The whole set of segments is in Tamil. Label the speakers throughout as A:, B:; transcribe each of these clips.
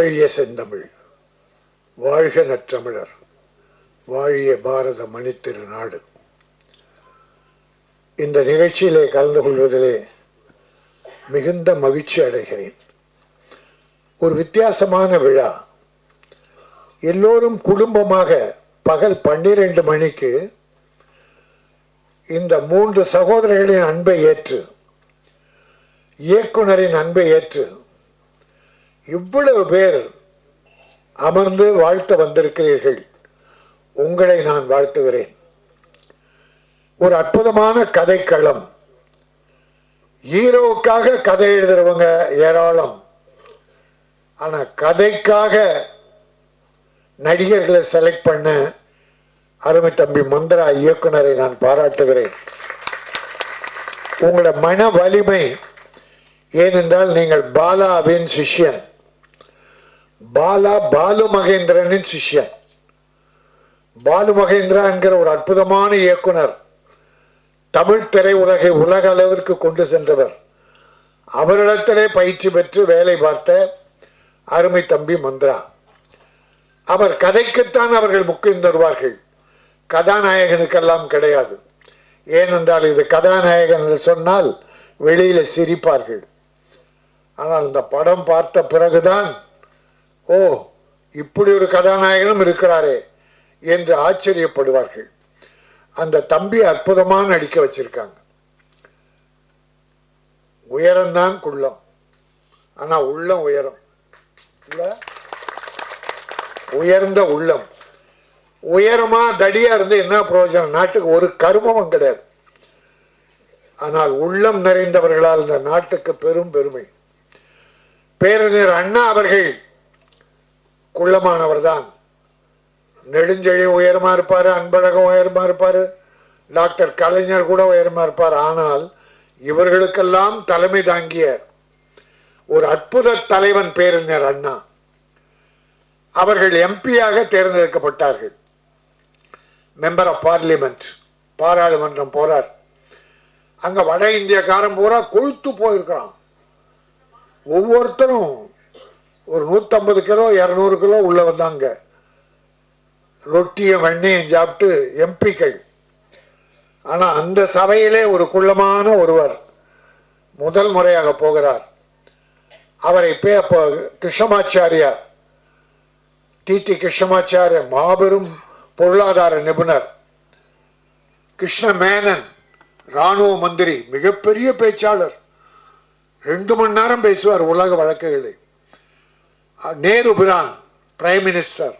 A: வாழிய செந்தமிழ் வாழ்க நற்றமிழர் வாழிய பாரத மணித்திரு நாடு இந்த நிகழ்ச்சியிலே கலந்து கொள்வதிலே மிகுந்த மகிழ்ச்சி அடைகிறேன். ஒரு வித்தியாசமான விழா. எல்லோரும் குடும்பமாக பகல் பன்னிரண்டு மணிக்கு இந்த மூன்று சகோதரர்களின் அன்பை ஏற்று இயக்குனரின் அன்பை ஏற்று இவ்வளவு பேர் அமர்ந்து வாழ்த்த வந்திருக்கிறீர்கள். உங்களை நான் வாழ்த்துகிறேன். ஒரு அற்புதமான கதைக்களம். ஹீரோவுக்காக கதை எழுதுறவங்க ஏராளம். ஆனா கதைக்காக நடிகர்களை செலக்ட் பண்ண அருமை தம்பி மந்திரா இயக்குனரை நான் பாராட்டுகிறேன். உங்களோட மன வலிமை ஏனென்றால் நீங்கள் பாலாவின் சிஷ்யன். பாலா பாலு மகேந்திரனின் சிஷ்யன். பாலு மகேந்திரா என்கிற ஒரு அற்புதமான இயக்குனர். தமிழ் திரையுலகை உலக அளவிற்கு கொண்டு சென்றவர். அவரிடத்திலே பயிற்சி பெற்று வேலை பார்த்த அருமை தம்பி மந்திரா. அவர் கதைக்குத்தான் அவர்கள் முக்கியம் தருவார்கள் கதாநாயகனுக்கெல்லாம் கிடையாது. ஏனென்றால் இது கதாநாயகன் என்று சொன்னால் வெளியில சிரிப்பார்கள். ஆனால் இந்த படம் பார்த்த பிறகுதான் ஓ இப்படி ஒரு கதாநாயகனும் இருக்கிறாரே என்று ஆச்சரியப்படுவார்கள். அந்த தம்பி அற்புதமாக நடிக்க வச்சிருக்காங்க. உயரம்தான் குள்ளம். ஆனா உள்ளம் உயரம். உயர்ந்த உள்ளம். உயரமா தடியா இருந்து என்ன பிரயோஜனம்? நாட்டுக்கு ஒரு கருமமும் கிடையாது. ஆனால் உள்ளம் நிறைந்தவர்களால் இந்த நாட்டுக்கு பெரும் பெருமை. பேரறிஞர் அண்ணா அவர்கள் குள்ளமானவர் தான் நெடுஞ்செழி உயரமா இருப்பாரு அன்பழகம் உயரமா இருப்பாரு டாக்டர் கலைஞர் கூட உயரமா இருப்பார். ஆனால் இவர்களுக்கெல்லாம் தலைமை தாங்கிய ஒரு அற்புத தலைவன் பேரறிஞர் அண்ணா. அவர்கள் எம்பியாக தேர்ந்தெடுக்கப்பட்டார்கள். மெம்பர் ஆஃப் பார்லிமெண்ட் பாராளுமன்றம் போறார். அங்க வட இந்தியக்காரன் பூரா கொழுத்து போயிருக்கிறான். ஒவ்வொருத்தரும் ஒரு நூற்றம்பது கிலோ இரநூறு கிலோ உள்ளே வந்தாங்க. ரொட்டியும் வெண்ணையும் சாப்பிட்டு எம்பிக்கள். ஆனால் அந்த சபையிலே ஒரு குள்ளமான ஒருவர் முதல் முறையாக போகிறார். அவரை பே அப்போ கிருஷ்ணமாச்சாரியார் டிடி டி. கிருஷ்ணமாச்சாரிய மாபெரும் பொருளாதார நிபுணர். கிருஷ்ண மேனன் ராணுவ மந்திரி மிகப்பெரிய பேச்சாளர். ரெண்டு மணி நேரம் பேசுவார் உலக வழக்குகளை நேரு பிரான் பிரைம் மினிஸ்டர்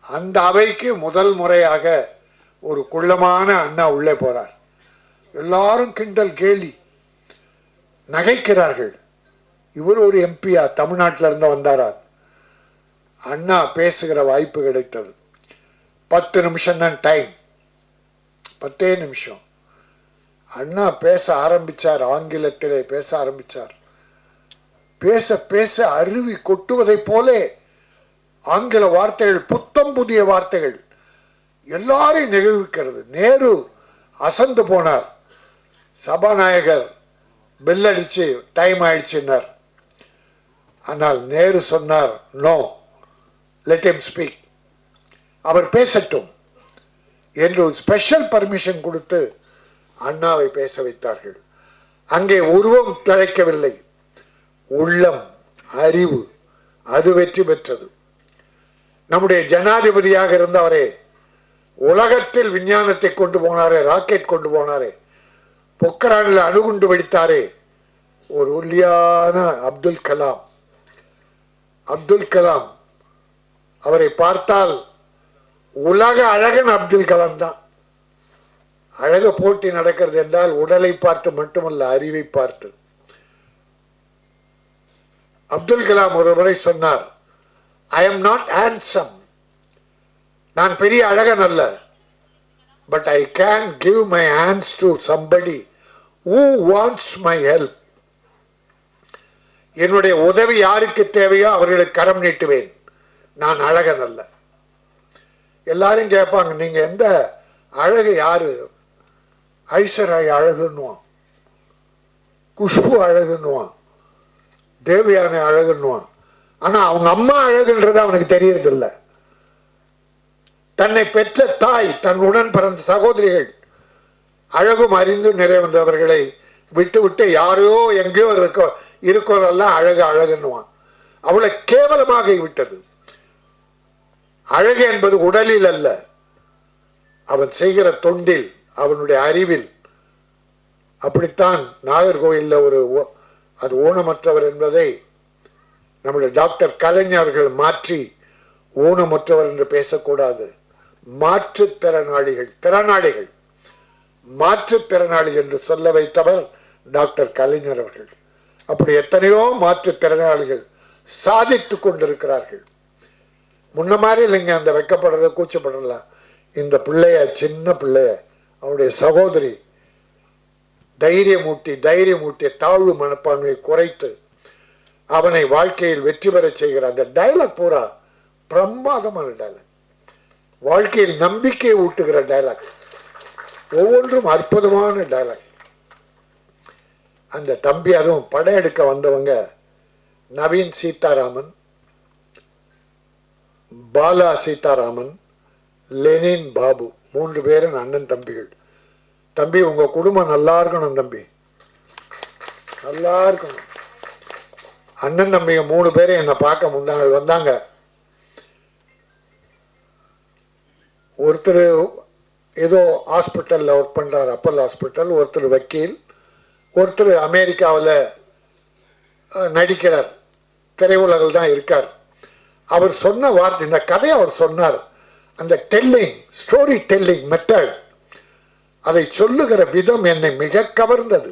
A: அந்த அவைக்கு முதல் முறையாக ஒரு குள்ளமான அண்ணா உள்ளே போறார். எல்லாரும் கிண்டல் கேலி நகைக்கிறார்கள். இவர் ஒரு எம்பியா தமிழ்நாட்டில இருந்து வந்தாரார் அண்ணா பேசுகிற வாய்ப்பு கிடைத்தது. பத்து நிமிஷம் தான் டைம் பத்தே நிமிஷம். அண்ணா பேச ஆரம்பிச்சார் ஆங்கிலத்திலே பேச ஆரம்பிச்சார். பேச பேச அருவி கொட்டுவதைப் போலே ஆங்கில வார்த்தைகள் புத்தம் புதிய வார்த்தைகள் எல்லாரையும் நிகழ்விக்கிறது. நேரு அசந்து போனார். சபாநாயகர் பெல் அடிச்சு டைம் ஆயிடுச்சுன்னார். ஆனால் நேரு சொன்னார் நோ லெட் எம் ஸ்பீக் அவர் பேசட்டும் என்று ஒரு ஸ்பெஷல் பர்மிஷன் கொடுத்து அண்ணாவை பேச வைத்தார்கள். அங்கே உருவம் தழைக்கவில்லை உள்ளம் அறிவு அது வெற்றி பெற்றது. நம்முடைய ஜனாதிபதியாக இருந்தவரே உலகத்தில் விஞ்ஞானத்தை கொண்டு போனாரே ராக்கெட் கொண்டு போனாரே பொக்கரானில் அணுகுண்டு வெடித்தாரே ஒரு ஒல்லியான அப்துல் கலாம். அப்துல் கலாம் அவரை பார்த்தால் உலக அழகன் அப்துல் கலாம் தான். அழக போட்டி நடக்கிறது என்றால் உடலை பார்த்து மட்டுமல்ல அறிவை பார்த்து. அப்துல் கலாம் ஒரு முறை சொன்னார் ஐ எம் நாட் ஹேண்ட்சம் நான் பெரிய அழகன் அல்ல. But I can give my hands to somebody who wants my help என்னுடைய உதவி யாருக்கு தேவையோ அவர்களுக்கு கரம் நீட்டுவேன். நான் அழகன் அல்ல. எல்லாரும் கேட்பாங்க நீங்க எந்த அழகு யாரு? ஐஸ்வராய் அழகுன்னுவான். குஷ்பு அழகுன்னுவான். தேவயானை அழகுன்னுவான். ஆனா அவங்க அம்மா அழகுன்றது அவனுக்கு தெரியறதில்லை. தன்னை பெற்ற தாய் தன் உடன் பிறந்த சகோதரிகள் அழகும் அறிந்து நிறைவந்தவர்களை விட்டு விட்டு யாரையோ எங்கேயோ இருக்க இருக்கிறதெல்லாம் அழகு அழகுன்னுவான். அவளை கேவலமாக விட்டது. அழகு என்பது உடலில் அல்ல. அவன் செய்கிற தொண்டில் அவனுடைய அறிவில். அப்படித்தான் நாகர்கோயிலில் ஒரு ஓ- அது ஊனமற்றவர் என்பதை நம்முடைய டாக்டர் கலைஞர்கள் மாற்றி ஊனமற்றவர் என்று பேசக்கூடாது. மாற்றுத்திறனாளிகள் திறனாளிகள் மாற்றுத்திறனாளி என்று சொல்ல வைத்தவர் டாக்டர் கலைஞர் அவர்கள். அப்படி எத்தனையோ மாற்றுத்திறனாளிகள் சாதித்து கொண்டிருக்கிறார்கள். முன்ன மாதிரி இல்லைங்க அந்த வைக்கப்படுறத கூச்சப்படலாம் இந்த பிள்ளைய சின்ன பிள்ளைய அவருடைய சகோதரி தைரியமூட்டி தைரியமூட்டி தாழ்வு மனப்பான்மையை குறைத்து அவனை வாழ்க்கையில் வெற்றி பெறச் செய்கிற அந்த டயலாக் பூரா பிரமாதமான டயலாக் வாழ்க்கையில் நம்பிக்கையை ஊட்டுகிற டயலாக் ஒவ்வொன்றும் அற்புதமான டயலாக் அந்த தம்பி அதுவும் படம் எடுக்க வந்தவங்க நவீன் சீதாராமன் பாலா சீதாராமன் லெனின் பாபு மூன்று பேரும் அண்ணன் தம்பிகள். தம்பி உங்க குடும்பம் நல்லா இருக்கணும் தம்பி. நல்லா இருக்கணும். அண்ணன் தம்பிங்க மூணு பேரும் என்னை பார்க்க முந்தாங்க வந்தாங்க. ஒருத்தர் ஏதோ ஹாஸ்பிட்டலில் ஒர்க் பண்ணுறார் அப்பல் ஹாஸ்பிட்டல் ஒருத்தர் வக்கீல் ஒருத்தர் அமெரிக்காவில் நடிக்கிறார். திரையுலகில் தான் இருக்கார். அவர் சொன்ன வார்த்தை இந்த கதையை அவர் சொன்னார். அந்த டெல்லிங் ஸ்டோரி டெல்லிங் மெத்தட் அதை சொல்லுகிற விதம் என்னை மிக கவர்ந்தது.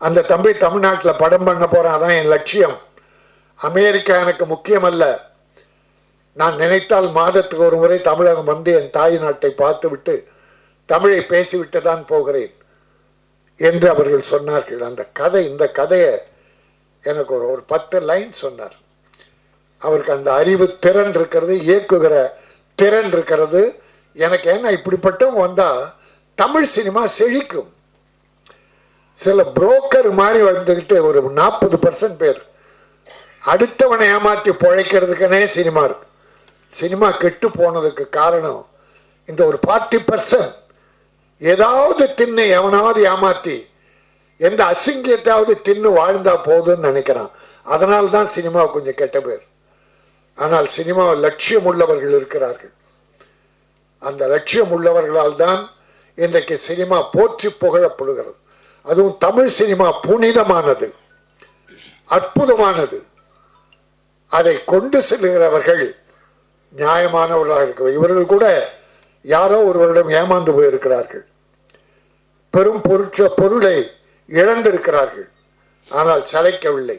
A: அந்த தம்பி தமிழ்நாட்டில் படம் பண்ண போறான் அதான் என் லட்சியம். அமெரிக்கா எனக்கு முக்கியமல்ல. நான் நினைத்தால் மாதத்துக்கு ஒரு முறை தமிழகம் வந்து என் தாய் நாட்டை பார்த்துவிட்டு தமிழை பேசிவிட்டு தான் போகிறேன் என்று அவர்கள் சொன்னார்கள். அந்த கதை இந்த கதையை எனக்கு ஒரு ஒரு பத்து லைன் சொன்னார். அவருக்கு அந்த அறிவு திறன் இருக்கிறது இயக்குகிற திறன் இருக்கிறது. எனக்கு என்ன இப்படிப்பட்டவங்க வந்தால் தமிழ் சினிமா செழிக்கும். சில புரோக்கர் மாதிரி வந்துக்கிட்டு ஒரு நாற்பது பர்சன்ட் பேர். அடுத்தவனை ஏமாற்றி பிழைக்கிறதுக்குனே சினிமா இருக்கு. சினிமா கெட்டு போனதுக்கு காரணம் இந்த ஒரு பார்ட்டி பர்சன்ட் ஏதாவது தின்னு எவனாவது ஏமாற்றி எந்த அசிங்கியத்தாவது தின்னு வாழ்ந்தா போதும்னு நினைக்கிறான். அதனால தான் சினிமா கொஞ்சம் கெட்ட பேர். ஆனால் சினிமா லட்சியம் உள்ளவர்கள் இருக்கிறார்கள். அந்த லட்சியம் உள்ளவர்களால் தான் இன்றைக்கு சினிமா போற்றி புகழப்படுகிறது. அதுவும் தமிழ் சினிமா புனிதமானது அற்புதமானது. அதை கொண்டு செல்கிறவர்கள் நியாயமானவர்களாக இருக்க இவர்கள் கூட யாரோ ஒருவரிடம் ஏமாந்து போயிருக்கிறார்கள். பெரும் பொருட்ச பொருளை இழந்திருக்கிறார்கள். ஆனால் சளைக்கவில்லை.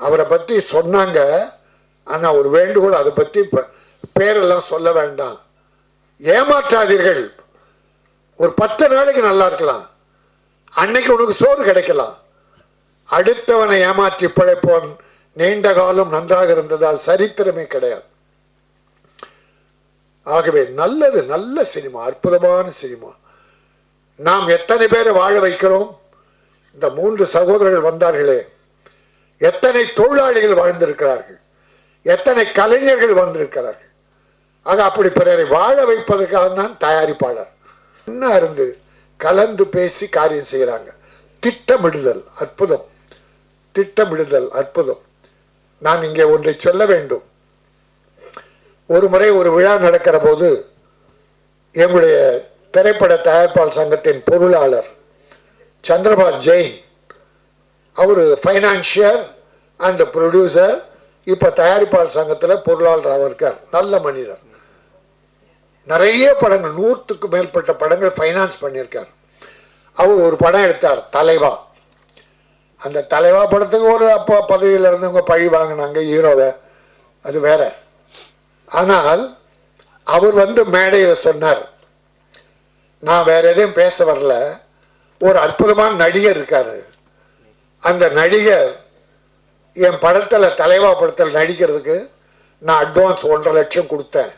A: அவரை பற்றி சொன்னாங்க. ஆனால் ஒரு வேண்டுகோள் அதை பற்றி பேரெல்லாம் சொல்ல வேண்டாம். ஏமாற்றாதீர்கள். ஒரு பத்து நாளைக்கு நல்லா இருக்கலாம். அன்னைக்கு உனக்கு சோறு கிடைக்கலாம். அடுத்தவனை ஏமாற்றி பிழைப்போன் நீண்ட காலம் நன்றாக இருந்ததால் சரித்திரமே கிடையாது. ஆகவே நல்லது நல்ல சினிமா அற்புதமான சினிமா. நாம் எத்தனை பேரை வாழ வைக்கிறோம்? இந்த மூன்று சகோதரர்கள் வந்தார்களே. எத்தனை தொழிலாளிகள் வாழ்ந்திருக்கிறார்கள்? எத்தனை கலைஞர்கள் வந்திருக்கிறார்கள்? ஆக அப்படி பிறரை வாழ வைப்பதற்காக தான் தயாரிப்பாளர். என்ன இருந்து கலந்து பேசி காரியம் செய்கிறாங்க திட்டமிடுதல் அற்புதம். திட்டமிடுதல் அற்புதம். நான் இங்கே ஒன்றை சொல்ல வேண்டும். ஒரு முறை ஒரு விழா நடக்கிற போது எங்களுடைய திரைப்பட தயாரிப்பாளர் சங்கத்தின் பொருளாளர் சந்திரபாஸ் ஜெயின் அவர் ஃபைனான்ஷியர் அண்ட் ப்ரொடியூசர் இப்போ தயாரிப்பாளர் சங்கத்தில் பொருளாளராக இருக்கார். நல்ல மனிதர். நிறைய படங்கள் நூற்றுக்கு மேற்பட்ட படங்கள் ஃபைனான்ஸ் பண்ணியிருக்கார். அவர் ஒரு படம் எடுத்தார் தலைவா. அந்த தலைவா படத்துக்கு ஒரு அப்போ பதவியில் இருந்தவங்க பழி வாங்கினாங்க ஹீரோவை. அது வேற. ஆனால் அவர் வந்து மேடையில் சொன்னார் நான் வேற எதையும் பேச வரல. ஒரு அற்புதமான நடிகர் இருக்காரு. அந்த நடிகர் என் படத்தில் தலைவா படத்தில் நடிக்கிறதுக்கு நான் அட்வான்ஸ் ஒன்றரை லட்சம் கொடுத்தேன்.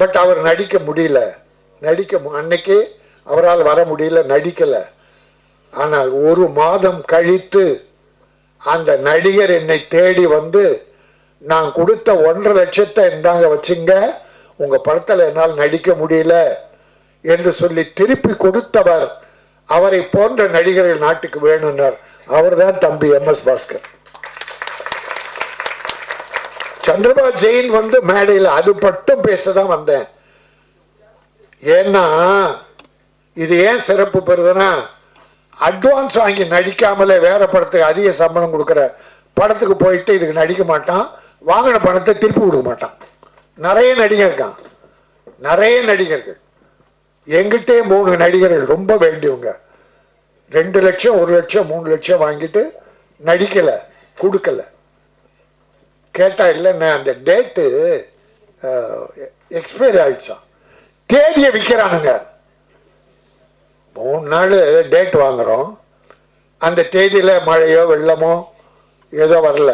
A: பட் அவர் நடிக்க முடியல. நடிக்க அன்னைக்கு அவரால் வர முடியல நடிக்கலை. ஆனால் ஒரு மாதம் கழித்து அந்த நடிகர் என்னை தேடி வந்து நான் கொடுத்த ஒன்றரை லட்சத்தை இந்தாங்க வச்சுங்க உங்க படத்தில் என்னால் நடிக்க முடியல என்று சொல்லி திருப்பி கொடுத்தவர் அவரை போன்ற நடிகர்கள் நாட்டுக்கு வேணும்னார். அவர்தான் தம்பி எம் எஸ் பாஸ்கர். சந்திரபா ஜெயின் வந்து மேடையில் அது மட்டும் பேசதான் வந்தேன். ஏன்னா இது ஏன் சிறப்பு பெறுதுன்னா அட்வான்ஸ் வாங்கி நடிக்காமலே வேற படத்துக்கு அதிக சம்பளம் கொடுக்குற படத்துக்கு போயிட்டு இதுக்கு நடிக்க மாட்டான். வாங்கின பணத்தை திருப்பி கொடுக்க மாட்டான். நிறைய நடிகர் இருக்கான். நிறைய நடிகர்கள் எங்கிட்டே மூணு நடிகர்கள் ரொம்ப வேண்டியவங்க. ரெண்டு லட்சம் ஒரு லட்சம் மூணு லட்சம் வாங்கிட்டு நடிக்கலை கொடுக்கல. கேட்டால் இல்லைண்ணே அந்த டேட்டு எக்ஸ்பைரி ஆயிடுச்சான் தேதியை விற்கிறானுங்க மூணு நாள் டேட் வாங்குகிறோம் அந்த தேதியில் மழையோ வெள்ளமோ ஏதோ வரல.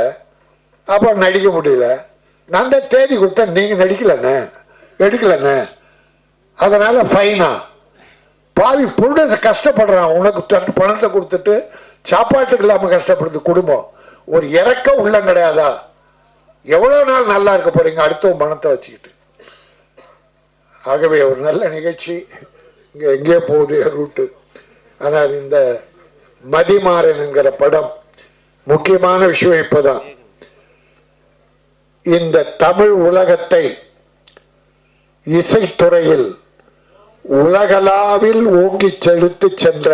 A: அப்போ நடிக்க முடியல. நான் தான் தேதி கொடுத்தா நீங்கள் நடிக்கலண்ணே. எடுக்கலண்ணே. அதனால் ஃபைனா பாவி பொருளை கஷ்டப்படுறான். உனக்கு தன் பணத்தை கொடுத்துட்டு சாப்பாட்டுக்கு இல்லாமல் கஷ்டப்படுது. குடும்பம். ஒரு இறக்கம் உள்ளம் கிடையாதா? எவ்வளோ நாள் நல்லா இருக்க போறீங்க? அடுத்தவன் பணத்தை வச்சுக்கிட்டு. ஆகவே ஒரு நல்ல நிகழ்ச்சி இங்கே எங்கே போகுது ரூட்டு. ஆனால் இந்த மதிமாறன் என்கிற படம் முக்கியமான விஷயம் இப்போதான். இந்த தமிழ் உலகத்தை இசைத்துறையில் உலகளாவில் ஓங்கி செலுத்து சென்ற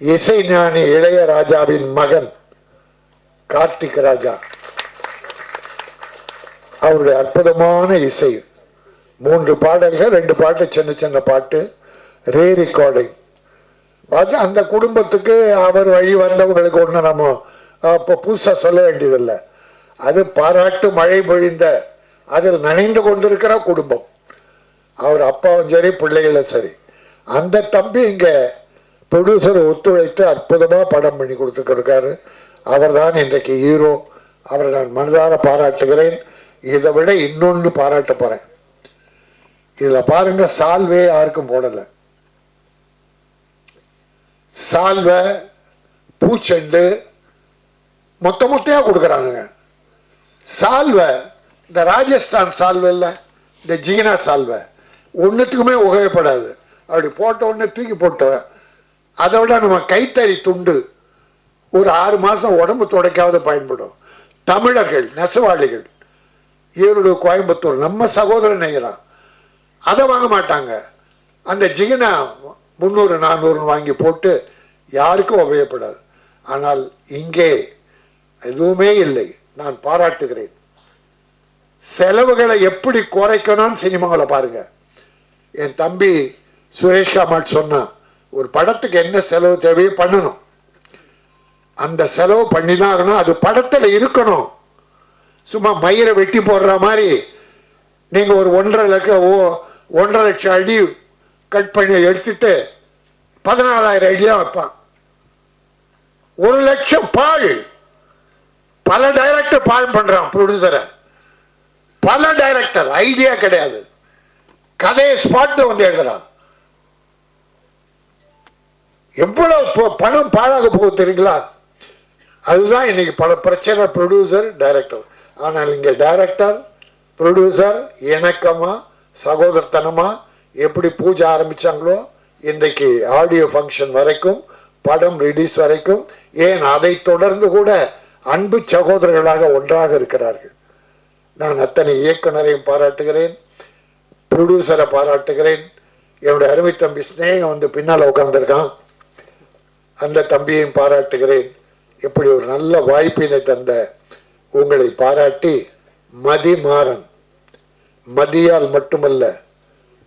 A: இசைஞானி இளையராஜாவின் மகன் கார்த்திக் ராஜா. அவருடைய அற்புதமான இசை. மூன்று பாடல்கள் ரெண்டு பாட்டு சின்ன சின்ன பாட்டு. ரே ரெக்கார்டிங் அது அந்த குடும்பத்துக்கு அவர் வழி வந்தவங்களுக்கு ஒன்று நம்ம இப்போ புதுசாக சொல்ல வேண்டியதில்லை. அது பாராட்டு மழை பொழிந்த அதில் நனைந்து கொண்டிருக்கிற குடும்பம். அவர் அப்பாவும் சரி பிள்ளைகளும் சரி. அந்த தம்பி இங்கே ப்ரொடியூசர் ஒத்துழைத்து அற்புதமாக படம் பண்ணி கொடுத்துருக்காரு அவர் தான் இன்றைக்கு ஹீரோ அவரை நான் மனதார பாராட்டுகிறேன். இதை விட இன்னொன்று பாராட்ட போகிறேன் இதில் பாருங்க சால்வே யாருக்கும் போடலை. சால்வை பூச்செண்டு மொத்த மொத்தையாக கொடுக்குறானுங்க. சால்வை இந்த ராஜஸ்தான் சால்வை இல்லை இந்த ஜீனா சால்வை ஒன்றுத்துக்குமே உகையப்படாது அப்படி போட்ட உடனே தூக்கி போட்டவன் அதை விட நம்ம கைத்தறி துண்டு ஒரு ஆறு மாதம் உடம்பு துடைக்காவது பயன்படும். தமிழர்கள் நெசவாளிகள் ஈரோடு கோயம்புத்தூர் நம்ம சகோதரன் நெய்கிறான் அதை வாங்க மாட்டாங்க. அந்த ஜிகினா முந்நூறு நானூறுன்னு வாங்கி போட்டு யாருக்கும் உபயோகப்படாது. ஆனால் இங்கே எதுவுமே இல்லை. நான் பாராட்டுகிறேன். செலவுகளை எப்படி குறைக்கணும்னு சினிமாவில் பாருங்க. என் தம்பி சுரேஷ் காமாட் சொன்னான் ஒரு படத்துக்கு என்ன செலவு தேவையோ பண்ணணும். அந்த செலவு பண்ணி தான் ஆகணும். அது படத்தில் இருக்கணும். சும்மா மயிரை வெட்டி போடுற மாதிரி. நீங்கள் ஒரு ஒன்றரை லட்சம் ஓ ஒன்றரை லட்சம் அடி கட் பண்ணி எடுத்துட்டு பதினாலாயிரம் அடி தான் வைப்பான். ஒரு லட்சம் பால். பல டைரக்டர் பால் பண்ணுறான் ப்ரொடியூசரை பல டைரக்டர் ஐடியா கிடையாது. கதையை ஸ்பாட்ல வந்து எழுதுறான். எவ்வளவு ப- பணம் பாழாக போகுது தெரியுங்களா? அதுதான் இன்னைக்கு பல பிரச்சனை ப்ரொடியூசர் டைரக்டர் ஆனால் இங்கே டைரக்டர் ப்ரொடியூசர் இணக்கமா சகோதரத்தனமா எப்படி பூஜை ஆரம்பிச்சாங்களோ இன்றைக்கு ஆடியோ ஃபங்க்ஷன் வரைக்கும் படம் ரிலீஸ் வரைக்கும் ஏன் அதை தொடர்ந்து கூட அன்பு சகோதரர்களாக ஒன்றாக இருக்கிறார்கள். நான் அத்தனை இயக்குனரையும் பாராட்டுகிறேன் ப்ரொடியூசரை பாராட்டுகிறேன். என்னுடைய அருமை தம்பி ஸ்னேகம் வந்து பின்னால் உட்காந்துருக்கான் அந்த தம்பியையும் பாராட்டுகிறேன். இப்படி ஒரு நல்ல வாய்ப்பினை தந்த உங்களை பாராட்டி மதிமாறன். மதியால் மட்டுமல்ல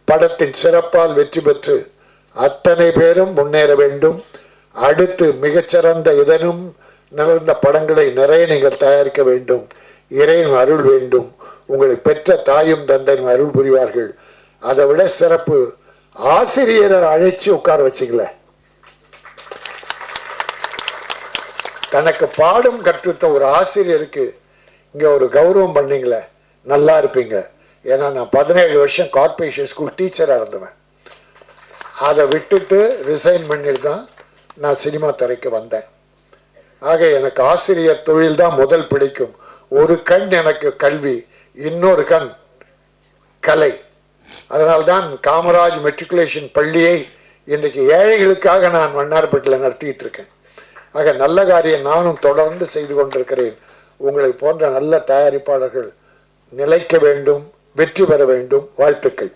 A: படத்தின் சிறப்பால் வெற்றி பெற்று அத்தனை பேரும் முன்னேற வேண்டும். அடுத்து மிகச்சிறந்த இதனும் நிகழ்ந்த படங்களை நிறைய நீங்கள் தயாரிக்க வேண்டும். இறைவன் அருள் வேண்டும். உங்களை பெற்ற தாயும் தந்தையும் அருள் புரிவார்கள். அதை விட சிறப்பு ஆசிரியரை அழைச்சி உட்கார வச்சிங்களேன். தனக்கு பாடம் கற்றுத்த ஒரு ஆசிரியருக்கு இங்கே ஒரு கௌரவம் பண்ணீங்களே நல்லா இருப்பீங்க. ஏன்னா நான் பதினேழு வருஷம் கார்பரேஷன் ஸ்கூல் டீச்சராக இருந்தவன். அதை விட்டுட்டு ரிசைன் பண்ணிட்டு தான் நான் சினிமா துறைக்கு வந்தேன். ஆக எனக்கு ஆசிரியர் தொழில் தான் முதல் பிடிக்கும். ஒரு கண் எனக்கு கல்வி இன்னொரு கண் கலை. அதனால்தான் காமராஜ் மெட்ரிகுலேஷன் பள்ளியை இன்றைக்கு ஏழைகளுக்காக நான் மன்னார்பேட்டில் நடத்திட்டு இருக்கேன். ஆக நல்ல காரியம் நானும் தொடர்ந்து செய்து கொண்டிருக்கிறேன். உங்களை போன்ற நல்ல தயாரிப்பாளர்கள் நிலைக்க வேண்டும் வெற்றி பெற வேண்டும். வாழ்த்துக்கள்.